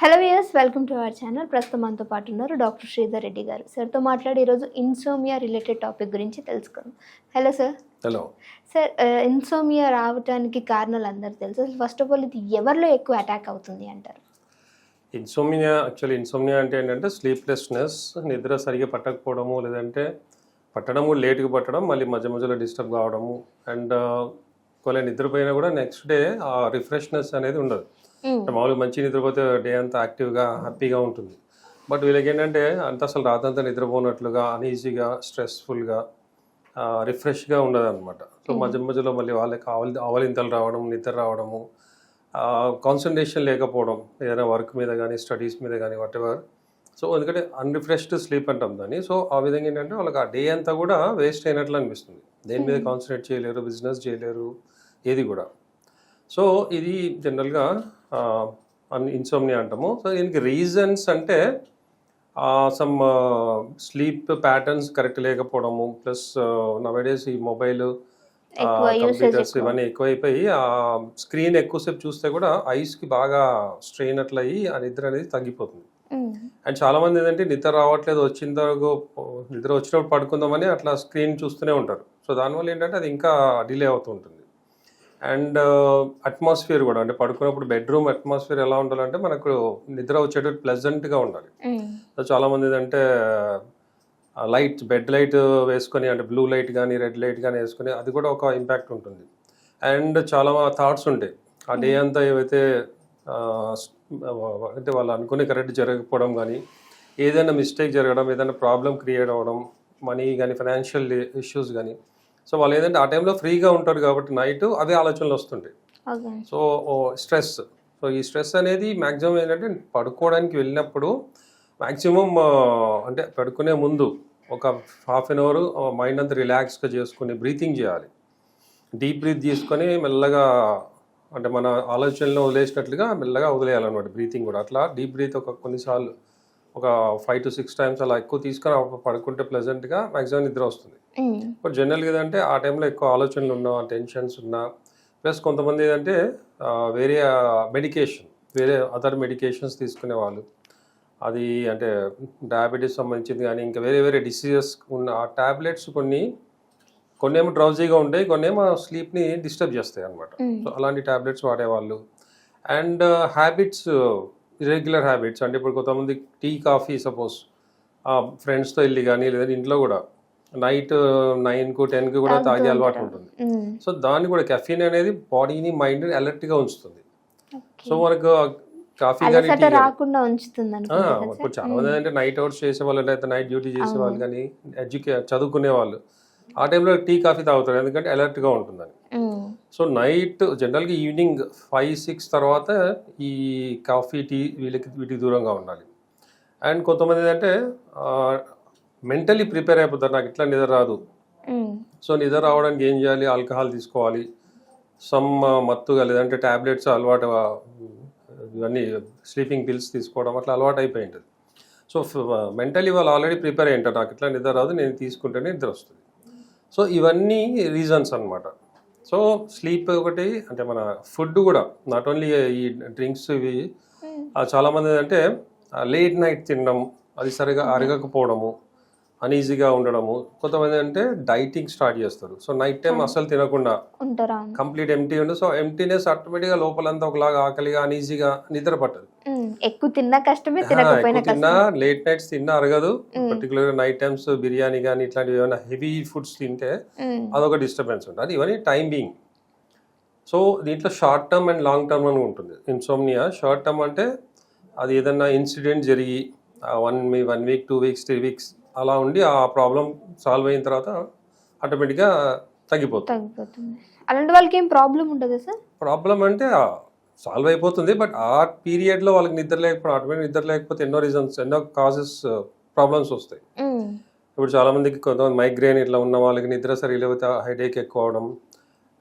Hello viewers welcome to our channel ప్రస్తుతం మనతో పాటు ఉన్నారు డాక్టర్ శ్రీధర్ రెడ్డి గారు. సార్తో మాట్లాడి ఈరోజు ఇన్సోమియా రిలేటెడ్ టాపిక్ గురించి తెలుసుకుందాం. Hello sir hello sir insomnia రావడానికి కారణాలు అందరూ తెలుసు. ఫస్ట్ ఆఫ్ ఆల్ ఇది ఎవరిలో ఎక్కువ అటాక్ అవుతుంది అంటారు? ఇన్సోమియా యాక్చువల్లీ ఇన్సోమియా అంటే ఏంటంటే స్లీప్లెస్నెస్ నిద్ర సరిగా పట్టకపోవడము లేదంటే పట్టడము లేట్గా పట్టడం మళ్ళీ మధ్య మధ్యలో డిస్టర్బ్ కావడము అండ్ ఒకవేళ నిద్రపోయినా కూడా నెక్స్ట్ డే ఆ రిఫ్రెష్నెస్ అనేది ఉండదు. మామూలుగా మంచి నిద్రపోతే డే అంతా యాక్టివ్గా హ్యాపీగా ఉంటుంది. బట్ వీళ్ళకి ఏంటంటే అంత అసలు రాత్రంతా నిద్రపోనట్లుగా అనీజీగా స్ట్రెస్ఫుల్గా రిఫ్రెష్గా ఉండదు అనమాట సో మధ్య మధ్యలో మళ్ళీ వాళ్ళకి ఆవలి ఆవలింతలు రావడం నిద్ర రావడము కాన్సన్ట్రేషన్ లేకపోవడం ఏదైనా వర్క్ మీద కానీ స్టడీస్ మీద కానీ వాట్ ఎవర్ సో ఎందుకంటే అన్రిఫ్రెష్డ్ స్లీప్ అంటాం దాన్ని. సో ఆ విధంగా ఏంటంటే వాళ్ళకి ఆ డే అంతా కూడా వేస్ట్ అయినట్లు అనిపిస్తుంది. దేని మీద కాన్సన్ట్రేట్ చేయలేరు బిజినెస్ చేయలేరు ఏది కూడా. సో ఇది జనరల్గా ఇన్సోమ్నియా అంటాము. సో దీనికి రీజన్స్ అంటే సమ్ స్లీప్ ప్యాటర్న్స్ కరెక్ట్ లేకపోవడము ప్లస్ నవేడేస్ ఈ మొబైల్ కంప్యూటర్స్. ఇవన్నీ ఎక్కువైపోయి ఆ స్క్రీన్ ఎక్కువసేపు చూస్తే కూడా ఐస్కి బాగా స్ట్రెయిన్ అట్లా అయ్యి ఆ నిద్ర అనేది తగ్గిపోతుంది. అండ్ చాలా మంది ఏంటంటే నిద్ర రావట్లేదు వచ్చిన తర్వాత నిద్ర వచ్చినప్పుడు పడుకుందామని అట్లా స్క్రీన్ చూస్తూనే ఉంటారు. సో దానివల్ల ఏంటంటే అది ఇంకా డిలే అవుతూ ఉంటుంది. అండ్ అట్మాస్ఫియర్ కూడా. అంటే పడుకున్నప్పుడు బెడ్రూమ్ అట్మాస్ఫియర్ ఎలా ఉండాలంటే మనకు నిద్ర వచ్చేటప్పుడు ప్లెజెంట్గా ఉండాలి. సో చాలా మంది ఏంటంటే లైట్ బెడ్ లైట్ వేసుకొని అంటే బ్లూ లైట్ కానీ రెడ్ లైట్ కానీ వేసుకొని అది కూడా ఒక ఇంపాక్ట్ ఉంటుంది. అండ్ చాలా థాట్స్ ఉంటాయి. ఆ డే అంతా ఏవైతే ఆ, స్- అంటే వాళ్ళు అనుకుని కరెక్ట్ జరగకపోవడం కానీ ఏదైనా మిస్టేక్ జరగడం ఏదైనా ప్రాబ్లం క్రియేట్ అవ్వడం మనీ కానీ ఫైనాన్షియల్ ఇష్యూస్ కానీ సో వాళ్ళు ఏంటంటే ఆ టైంలో ఫ్రీగా ఉంటారు కాబట్టి నైట్ అవే ఆలోచనలు వస్తుంటాయి. So stress. సో ఈ స్ట్రెస్ అనేది మ్యాక్సిమం ఏంటంటే పడుకోవడానికి వెళ్ళినప్పుడు మ్యాక్సిమం అంటే పడుకునే ముందు ఒక హాఫ్ అన్ అవర్ మైండ్ అంతా రిలాక్స్గా చేసుకుని బ్రీతింగ్ చేయాలి. డీప్ బ్రీత్ తీసుకొని మెల్లగా అంటే మన ఆలోచనలను వదిలేసినట్లుగా మెల్లగా వదిలేయాలన్నమాట బ్రీతింగ్ కూడా. అట్లా డీప్ బ్రీత్ ఒక కొన్నిసార్లు ఒక ఫైవ్ టు సిక్స్ టైమ్స్ అలా ఎక్కువ తీసుకొని పడుకుంటే ప్లెజెంట్గా మ్యాక్సిమం నిద్ర వస్తుంది. బట్ జనరల్గా ఏదంటే ఆ టైంలో ఎక్కువ ఆలోచనలు ఉన్నా టెన్షన్స్ ఉన్నా ప్లస్ కొంతమంది ఏదంటే ఆ, వేరే మెడికేషన్ వేరే అదర్ మెడికేషన్స్ తీసుకునే వాళ్ళు అది అంటే డయాబెటీస్ సంబంధించింది కానీ ఇంకా వేరే వేరే డిసీజెస్ ఉన్న ఆ టాబ్లెట్స్ కొన్ని కొన్ని ఏమో డ్రౌజీగా ఉంటాయి కొన్ని ఏమో స్లీప్ని డిస్టర్బ్ చేస్తాయి అనమాట సో అలాంటి టాబ్లెట్స్ వాడేవాళ్ళు. అండ్ హ్యాబిట్స్ ఇరెగ్యులర్ హ్యాబిట్స్ అంటే ఇప్పుడు కొంతమంది టీ కాఫీ సపోజ్ ఫ్రెండ్స్తో వెళ్ళి కానీ లేదా ఇంట్లో కూడా నైట్ నైన్కు టెన్కి కూడా తాగే అలవాటు ఉంటుంది. సో దాన్ని కూడా కెఫీన్ అనేది బాడీని మైండ్ అలర్ట్గా ఉంచుతుంది. సో మనకు కాఫీ కానీ రాకుండా ఉంచుతుంది ఇప్పుడు చాలా మంది అంటే నైట్ అవుట్స్ చేసే వాళ్ళు అయితే నైట్ డ్యూటీ చేసే వాళ్ళు కానీ ఎడ్యుకే చదువుకునే వాళ్ళు ఆ టైంలో టీ కాఫీ తాగుతారు. ఎందుకంటే అలర్ట్గా ఉంటుందని. సో నైట్ జనరల్గా ఈవినింగ్ ఫైవ్ సిక్స్ తర్వాత ఈ కాఫీ టీ వీళ్ళకి వీటికి దూరంగా ఉండాలి. అండ్ కొంతమంది ఏంటంటే మెంటలీ ప్రిపేర్ అయిపోతారు. నాకు ఇట్లా నిద్ర రాదు. సో నిద్ర రావడానికి ఏం చేయాలి? ఆల్కహాల్ తీసుకోవాలి. సమ్ మత్తుగా లేదంటే ట్యాబ్లెట్స్ అలవాటు ఇవన్నీ స్లీపింగ్ పిల్స్ తీసుకోవడం అట్లా అలవాటు అయిపోయి ఉంటుంది సో మెంటలీ వాళ్ళు ఆల్రెడీ ప్రిపేర్ అయి ఉంటారు. నాకు ఇట్లా నిద్ర రాదు నేను తీసుకుంటేనే నిద్ర వస్తుంది. సో ఇవన్నీ రీజన్స్ అన్నమాట. సో స్లీప్ ఒకటి అంటే మన ఫుడ్ కూడా నాట్ ఓన్లీ ఈ డ్రింక్స్ ఇవి ఆ, చాలా మంది అంటే లేట్ నైట్ తినడం అది సరిగా అరగకపోవడము అనీజీగా ఉండడము. కొంతమంది అంటే డైటింగ్ స్టార్ట్ చేస్తారు. సో నైట్ టైం అసలు తినకుండా ఉంటారా కంప్లీట్ ఎంటీ ఉంటుంది సో ఎంటీనెస్ ఆటోమేటిక్గా లోపలంతా ఒకలాగా ఆకలిగా అనీజీగా నిద్ర పట్టదు. ఎక్కువ తిన్నా కష్టమే తినకపోయినా తిన్నా లేట్ నైట్స్ తిన్నా అరగదు. పర్టికులర్గా నైట్ టైమ్స్ బిర్యానీ కానీ ఇట్లాంటివి ఏమైనా హెవీ ఫుడ్స్ తింటే అదొక డిస్టర్బెన్స్ ఉంటుంది. ఇవన్నీ టైం బీయింగ్ సో దీంట్లో short term and long term అని ఉంటుంది. ఇన్సోమ్నియా షార్ట్ టర్మ్ అంటే అది ఏదన్నా ఇన్సిడెంట్ జరిగి one one week two weeks three weeks అలా ఉండి ఆ ప్రాబ్లం సాల్వ్ అయిన తర్వాత ఆటోమేటిక్గా తగ్గిపోతుంది. తగ్గిపోతుంది. అలాంటి వాళ్ళకి ఏం ప్రాబ్లం ఉండదు సార్? ప్రాబ్లం అంటే సాల్వ్ అయిపోతుంది బట్ ఆ పీరియడ్లో వాళ్ళకి నిద్ర లేకపోతే ఆటోమేటిక్ నిద్ర లేకపోతే ఎన్నో రీజన్స్ ఎన్నో కాజెస్ ప్రాబ్లమ్స్ వస్తాయి. ఇప్పుడు చాలా మందికి కొంతమంది మైగ్రేన్ ఇట్లా ఉన్న వాళ్ళకి నిద్ర సరిగా లేకపోతే హెడేక్ ఎక్కువ అవడం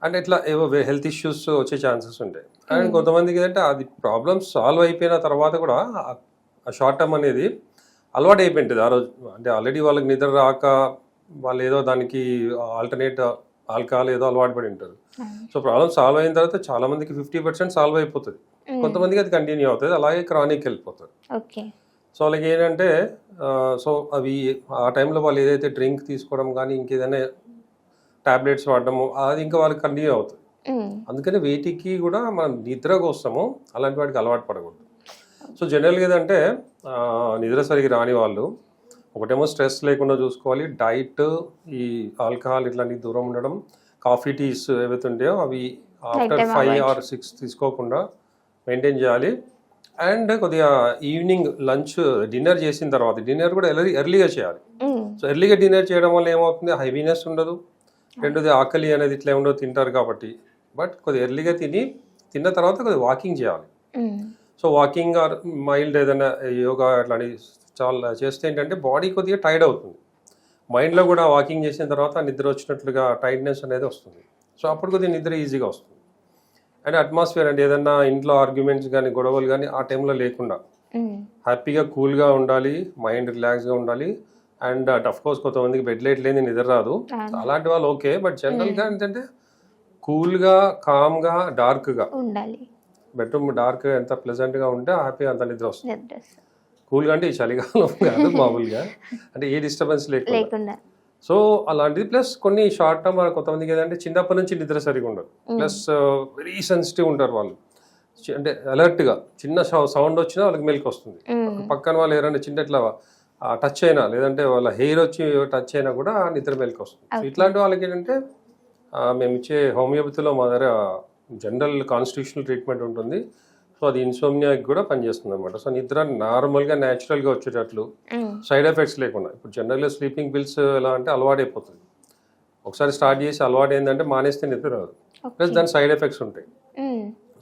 అంటే ఇట్లా ఏవో హెల్త్ ఇష్యూస్ వచ్చే ఛాన్సెస్ ఉంటాయి. అండ్ కొంతమందికి ఏంటంటే అది ప్రాబ్లమ్ సాల్వ్ అయిపోయిన తర్వాత కూడా ఆ షార్ట్ టర్మ్ అనేది అలవాటు అయిపోయింటుంది ఆ రోజు. అంటే ఆల్రెడీ వాళ్ళకి నిద్ర రాక వాళ్ళు ఏదో దానికి ఆల్టర్నేట్ ఆల్కహాల్ ఏదో అలవాటు పడి ఉంటారు. సో ప్రాబ్లమ్ సాల్వ్ అయిన తర్వాత చాలా మందికి ఫిఫ్టీ పర్సెంట్ సాల్వ్ అయిపోతుంది. కొంతమందికి అది కంటిన్యూ అవుతుంది. అలాగే క్రానిక్ వెళ్ళిపోతుంది సో వాళ్ళకి ఏంటంటే సో అవి ఆ టైంలో వాళ్ళు ఏదైతే డ్రింక్ తీసుకోవడం కానీ ఇంకేదైనా టాబ్లెట్స్ వాడడము అది ఇంకా వాళ్ళకి కంటిన్యూ అవుతుంది. అందుకని వేటికి కూడా మనం నిద్రకు వస్తాము అలాంటి వాటికి అలవాటు పడకూడదు. సో జనరల్గా ఏదంటే ఆ, నిద్ర సరిగ్గా రాని వాళ్ళు ఒకటేమో స్ట్రెస్ లేకుండా చూసుకోవాలి డైట్ ఈ ఆల్కహాల్ ఇట్లాంటివి దూరం ఉండడం కాఫీ టీస్ ఏవైతే ఉంటాయో అవి ఆఫ్టర్ ఫైవ్ ఆర్ సిక్స్ తీసుకోకుండా మెయింటైన్ చేయాలి. అండ్ కొద్దిగా ఈవినింగ్ లంచ్ డిన్నర్ చేసిన తర్వాత డిన్నర్ కూడా ఎర్లీ ఎర్లీగా చేయాలి. సో ఎర్లీగా డిన్నర్ చేయడం వల్ల ఏమవుతుంది? హెవీనెస్ ఉండదు. రెండోది ఆకలి అనేది ఇట్లా ఉండదు తింటారు కాబట్టి. బట్ కొద్దిగా ఎర్లీగా తిని తిన్న తర్వాత కొద్దిగా వాకింగ్ చేయాలి. సో వాకింగ్ ఆర్ మైల్డ్ ఏదైనా యోగా అట్లాంటి చాలా చేస్తే ఏంటంటే బాడీ కొద్దిగా టైర్డ్ అవుతుంది. మైండ్లో కూడా వాకింగ్ చేసిన తర్వాత నిద్ర వచ్చినట్లుగా టైర్డ్నెస్ అనేది వస్తుంది. సో అప్పుడు కొద్దిగా నిద్ర ఈజీగా వస్తుంది. అండ్ అట్మాస్ఫియర్ అంటే ఏదన్నా ఇంట్లో ఆర్గ్యుమెంట్స్ కానీ గొడవలు కానీ ఆ టైంలో లేకుండా హ్యాపీగా కూల్గా ఉండాలి మైండ్ రిలాక్స్గా ఉండాలి. అండ్ అఫ్ కోర్స్ కొంతమందికి బెడ్ లైట్ లేని నిద్ర రాదు. అలాంటి వాళ్ళు ఓకే బట్ జనరల్గా ఏంటంటే కూల్గా కామ్గా డార్క్గా ఉండాలి. బెడ్రూమ్ డార్క్ ఎంత ప్లెజెంట్గా ఉంటే హ్యాపీగా అంత నిద్ర వస్తుంది. కూల్గా అంటే ఈ చలికాలం కాదు మామూలుగా. అంటే ఏ డిస్టర్బెన్స్ లేకుండా. సో అలాంటిది ప్లస్ కొన్ని షార్ట్ టర్మ్ కొంతమందికి ఏదంటే చిన్నప్పటి నుంచి నిద్ర సరిగా ఉండదు. ప్లస్ వెరీ సెన్సిటివ్ ఉంటారు వాళ్ళు. అంటే అలర్ట్గా చిన్న సౌండ్ వచ్చినా వాళ్ళకి మెలకు వస్తుంది. పక్కన వాళ్ళు ఎవరైనా చిన్న ఇట్లా టచ్ అయినా లేదంటే వాళ్ళ హెయిర్ వచ్చి టచ్ అయినా కూడా నిద్ర మెలకు వస్తుంది. ఇట్లాంటి వాళ్ళకి ఏంటంటే మేము ఇచ్చే హోమియోపతిలో మా దగ్గర జనరల్ కాన్స్టిట్యూషనల్ ట్రీట్మెంట్ ఉంటుంది. సో అది ఇన్సోమ్నియాకి కూడా పనిచేస్తుంది అనమాట సో నిద్ర నార్మల్గా న్యాచురల్గా వచ్చేటట్లు. సైడ్ ఎఫెక్ట్స్ లేకుండా. ఇప్పుడు జనరల్గా స్లీపింగ్ పిల్స్ ఎలా అంటే అలవాటైపోతుంది. ఒకసారి స్టార్ట్ చేసి అలవాటు ఏంటంటే మానేస్తే నిద్ర రాదు. ప్లస్ దాని సైడ్ ఎఫెక్ట్స్ ఉంటాయి.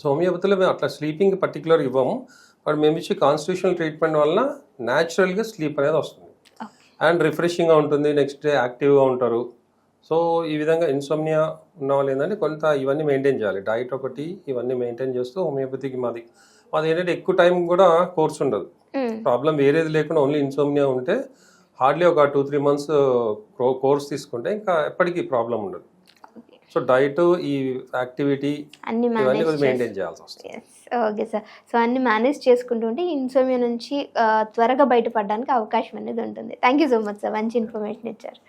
సో హోమియోపతిలో మేము అట్లా స్లీపింగ్ పర్టికులర్ ఇవ్వము బట్ మేము ఇచ్చే కాన్స్టిట్యూషనల్ ట్రీట్మెంట్ వలన న్యాచురల్గా స్లీప్ అనేది వస్తుంది. అండ్ రిఫ్రెషింగ్గా ఉంటుంది. నెక్స్ట్ డే యాక్టివ్గా ఉంటారు. సో ఈ విధంగా ఇన్సోమ్నియా ఉన్న వాళ్ళు ఏంటంటే కొంత ఇవన్నీ మెయింటైన్ చేయాలి. డైట్ ఒకటి ఇవన్నీ మెయింటైన్ చేస్తూ హోమియోపతికి మాది. మాది ఏంటంటే ఎక్కువ టైం కూడా కోర్స్ ఉండదు. ప్రాబ్లం వేరేది లేకుండా ఓన్లీ ఇన్సోమ్నియా ఉంటే హార్డ్లీ ఒక టూ త్రీ మంత్స్ కోర్స్ తీసుకుంటే ఇంకా ఎప్పటికీ ప్రాబ్లం ఉండదు. సో డైట్ ఈ యాక్టివిటీ అన్ని మేనేజ్ మెయింటైన్ చేయాల్సి వస్తుంది. ఓకే సార్ సో అన్ని మేనేజ్ చేసుకుంటూ ఉంటే ఇన్సోమియా నుంచి ఆ, త్వరగా బయటపడడానికి అవకాశం అనేది ఉంటుంది. Thank you so much sir మంచి ఇన్ఫర్మేషన్ ఇచ్చారు.